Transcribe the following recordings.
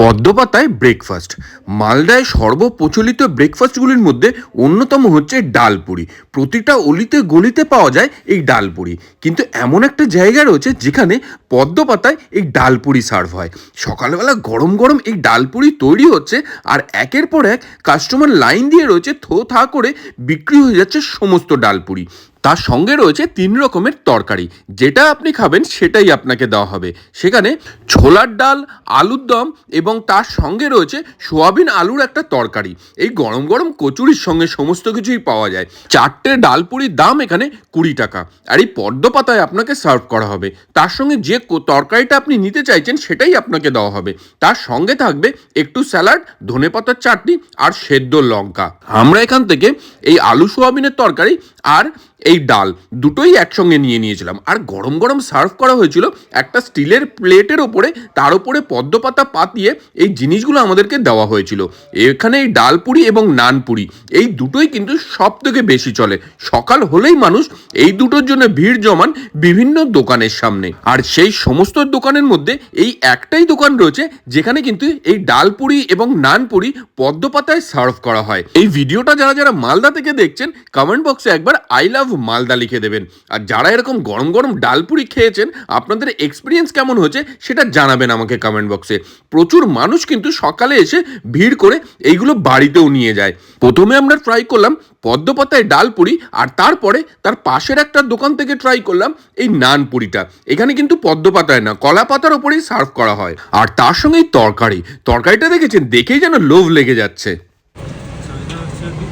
পদ্মপাতায় breakfast মালদায় সর্বপ্রচলিত ব্রেকফাস্টগুলির মধ্যে অন্যতম হচ্ছে ডালপুরি। প্রতিটা অলিতে গলিতে পাওয়া যায় এই ডালপুরি। কিন্তু এমন একটা জায়গা রয়েছে যেখানে পদ্মপাতায় এই ডালপুরি সার্ভ হয়। সকালবেলা গরম গরম এই ডালপুরি তৈরি হচ্ছে আর একের পর এক কাস্টমার লাইন দিয়ে রয়েছে থো থা করে বিক্রি হয়ে যাচ্ছে সমস্ত ডালপুরি। তার সঙ্গে রয়েছে তিন রকমের তরকারি। যেটা আপনি খাবেন সেটাই আপনাকে দেওয়া হবে। সেখানে ছোলার ডাল, আলুর দম এবং তার সঙ্গে রয়েছে সোয়াবিন আলুর একটা তরকারি। এই গরম গরম কচুরির সঙ্গে সমস্ত কিছুই পাওয়া যায়। চারটে ডালপুরির দাম এখানে কুড়ি টাকা। আর এই পদ্ম পাতায় আপনাকে সার্ভ করা হবে। তার সঙ্গে যে তরকারিটা আপনি নিতে চাইছেন সেটাই আপনাকে দেওয়া হবে। তার সঙ্গে থাকবে একটু স্যালাড, ধনেপাতার চাটনি আর সেদ্ধ লঙ্কা। আমরা এখান থেকে এই আলু সোয়াবিনের তরকারি আর এই ডাল দুটোই একসঙ্গে নিয়ে নিয়েছিলাম। আর গরম গরম সার্ভ করা হয়েছিল একটা স্টিলের প্লেটের ওপরে, তার উপরে পদ্মপাতা পাতিয়ে এই জিনিসগুলো আমাদেরকে দেওয়া হয়েছিল। এখানে এই ডালপুরি এবং নানপুরি, এই দুটোই কিন্তু সব থেকে বেশি চলে। সকাল হলেই মানুষ এই দুটোর জন্য ভিড় জমান বিভিন্ন দোকানের সামনে। আর সেই সমস্ত দোকানের মধ্যে এই একটাই দোকান রয়েছে, যেখানে কিন্তু এই ডালপুরি এবং নান নানপুরি পদ্মপাতায় সার্ভ করা হয়। এই ভিডিওটা যারা যারা মালদা থেকে দেখছেন কমেন্ট বক্সে একবার আই লাভ মালদা লিখে দেবেন। আর যারা এরকম গরম গরম ডালপুরি খেয়েছেন, আপনাদের এক্সপিরিয়েন্স কেমন হয়েছে সেটা জানাবেন আমাকে কমেন্ট বক্সে প্রচুর মানুষ কিন্তু সকালে এসে ভিড় করে এইগুলো বাড়িতেও নিয়ে যায়। প্রথমে আমরা ট্রাই করলাম পদ্মপাতায় ডালপুরি আর তারপরে তার পাশের একটা দোকান থেকে ট্রাই করলাম এই নানপুরিটা এখানে কিন্তু পদ্মপাতায় না, কলা পাতার ওপরেই সার্ভ করা হয়। আর তার সঙ্গেই তরকারি। তরকারিটা দেখেছেন, দেখেই যেন লোভ লেগে যাচ্ছে।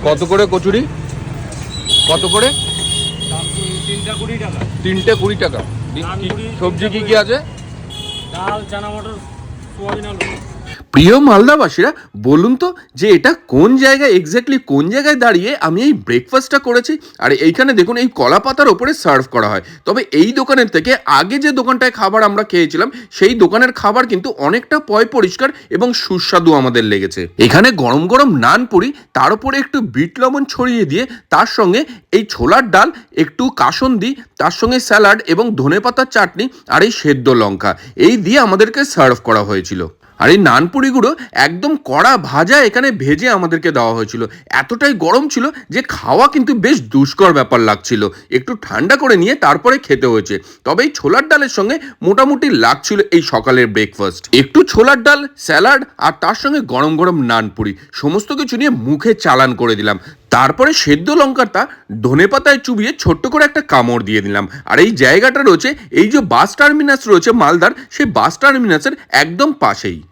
কত করে কচুরি? কত করে? তিনটা কুড়ি টাকা। তিনটে কুড়ি টাকা। সবজি কি কি আছে? ডাল চানা মটর প্রিয় মালদাবাসীরা, বলুন তো যে এটা কোন জায়গায় এক্স্যাক্টলি কোন জায়গায় দাঁড়িয়ে আমি এই ব্রেকফাস্টটা করেছি? আর এইখানে দেখুন, এই কলা পাতার ওপরে সার্ভ করা হয়। তবে এই দোকানের থেকে আগে যে দোকানটায় খাবার আমরা খেয়েছিলাম, সেই দোকানের খাবার কিন্তু অনেকটা পয় পরিষ্কার এবং সুস্বাদু আমাদের লেগেছে। এখানে গরম গরম নান পুরি, তার উপরে একটু বিট লবণ ছড়িয়ে দিয়ে, তার সঙ্গে এই ছোলার ডাল, একটু কাসন্দি তার সঙ্গে স্যালাড এবং ধনেপাতার চাটনি আর এই সেদ্ধ লঙ্কা। এই দিয়ে আমাদেরকে সার্ভ করা হয়েছিল। আর এই নানপুরিগুলো একদম কড়া ভাজা এখানে ভেজে আমাদেরকে দেওয়া হয়েছিল। এতটাই গরম ছিল যে খাওয়া কিন্তু বেশ দুষ্কর ব্যাপার লাগছিল। একটু ঠান্ডা করে নিয়ে তারপরে খেতে হয়েছে। তবে এই ছোলার ডালের সঙ্গে মোটামুটি লাগছিল এই সকালের ব্রেকফাস্ট একটু ছোলার ডাল, স্যালাড আর তার সঙ্গে গরম গরম নানপুরি। সমস্ত কিছু নিয়ে মুখে চালান করে দিলাম। তারপরে সেদ্ধ লঙ্কাটা ধনে পাতায় চুবিয়ে ছোট্ট করে একটা কামড় দিয়ে দিলাম। আর এই জায়গাটা রয়েছে, এই যে বাস টার্মিনাস রয়েছে মালদার, সেই বাস টার্মিনাসের একদম পাশেই।